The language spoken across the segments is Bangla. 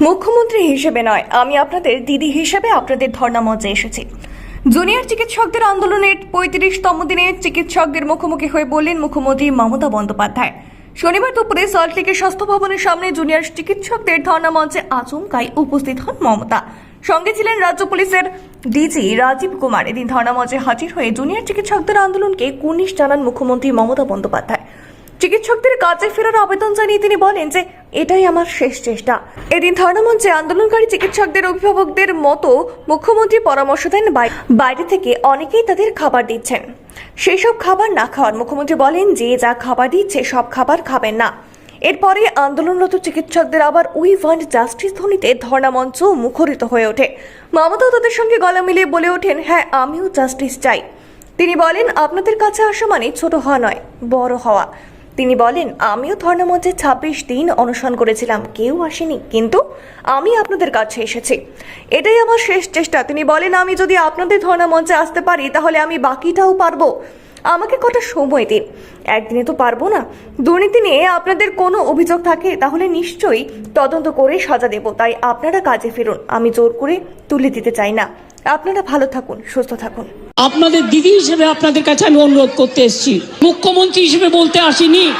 মুখ্যমন্ত্রী হিসেবে নয়, আমি আপনাদের দিদি হিসেবে আপনাদের ধর্ণা মঞ্চে এসেছি। জুনিয়র চিকিৎসকদের আন্দোলনের পঁয়ত্রিশতম দিনে চিকিৎসকদের মুখোমুখি হয়ে বললেন মুখ্যমন্ত্রী মমতা বন্দ্যোপাধ্যায়। শনিবার দুপুরে সল্টলেকের স্বাস্থ্য ভবনের সামনে জুনিয়র চিকিৎসকদের ধর্ণা মঞ্চে আচমকাই উপস্থিত হন মমতা। সঙ্গে ছিলেন রাজ্য পুলিশের ডিজি রাজীব কুমার। এদিন ধর্ণা মঞ্চে হাজির হয়ে জুনিয়র চিকিৎসকদের আন্দোলনকে কুর্নিশ জানান মুখ্যমন্ত্রী মমতা বন্দ্যোপাধ্যায়। চিকিৎসকদের কাজে ফেরার আবেদন জানিয়ে তিনি বলেন যে, এটাই আমার শেষ চেষ্টা। এদিন ধর্ণামঞ্চে আন্দোলনকারী চিকিৎসকদের অভিভাবকদের মতো মুখ্যমন্ত্রী পরামর্শ দেন বাই- বাইরে থেকে অনেকেই তাদের খাবার দিচ্ছেন। সেই সব খাবার না খাওয়ার মুখ্যমন্ত্রী বলেন যে, যা খাবার দিচ্ছে, সব খাবার খাবেন না। এরপরে আন্দোলনরত চিকিৎসকদের আবার উই ওয়ান্ট জাস্টিস ধ্বনিতে ধর্ণামঞ্চ মুখরিত হয়ে ওঠে। মমতাও তাদের সঙ্গে গলা মিলিয়ে বলে ওঠেন হ্যাঁ আমিও জাস্টিস চাই। তিনি বলেন, আপনাদের কাছে আসা মানে ছোট হওয়া নয়, বড় হওয়া। তিনি বলেন, আমিও ধর্ণামঞ্চে ছাব্বিশ দিন অনশন করেছিলাম, কেউ আসেনি। কিন্তু আমি আপনাদের কাছে এসেছি। এটাই আমার শেষ চেষ্টা। তিনি বলেন, আমি যদি আপনাদের ধর্ণামঞ্চে আসতে পারি, তাহলে আমি বাকিটাও পারব। আমাকে কটা সময় দিন। একদিনে তো পারব না। দুর্নীতি নিয়ে আপনাদের কোনো অভিযোগ থাকে, তাহলে নিশ্চয়ই তদন্ত করে সাজা দেব। তাই আপনারা কাজে ফেরুন। আমি জোর করে তুলে দিতে চাই না। আপনারা ভালো থাকুন, সুস্থ থাকুন। আপনাদের দিদি হিসেবে আপনাদের কাছে আমি অনুরোধ করতে এসেছি। মুখ্যমন্ত্রী হিসেবে বলতে আসিনি।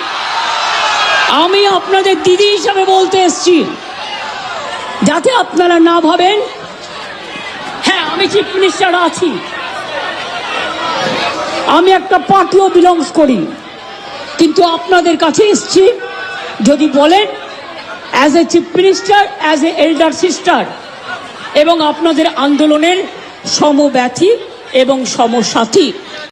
আমি আপনাদের দিদি হিসেবে বলতে এসেছি। যাতে আপনারা না ভাবেন। হ্যাঁ আমি চিফ মিনিস্টার আছি। আমি একটা পার্টিও বিলংস করি। কিন্তু আপনাদের কাছে এসছি যদি বলেন as a chief minister as a elder sister এবং আপনাদের আন্দোলনের সমব্যথী এবং সমসাথী।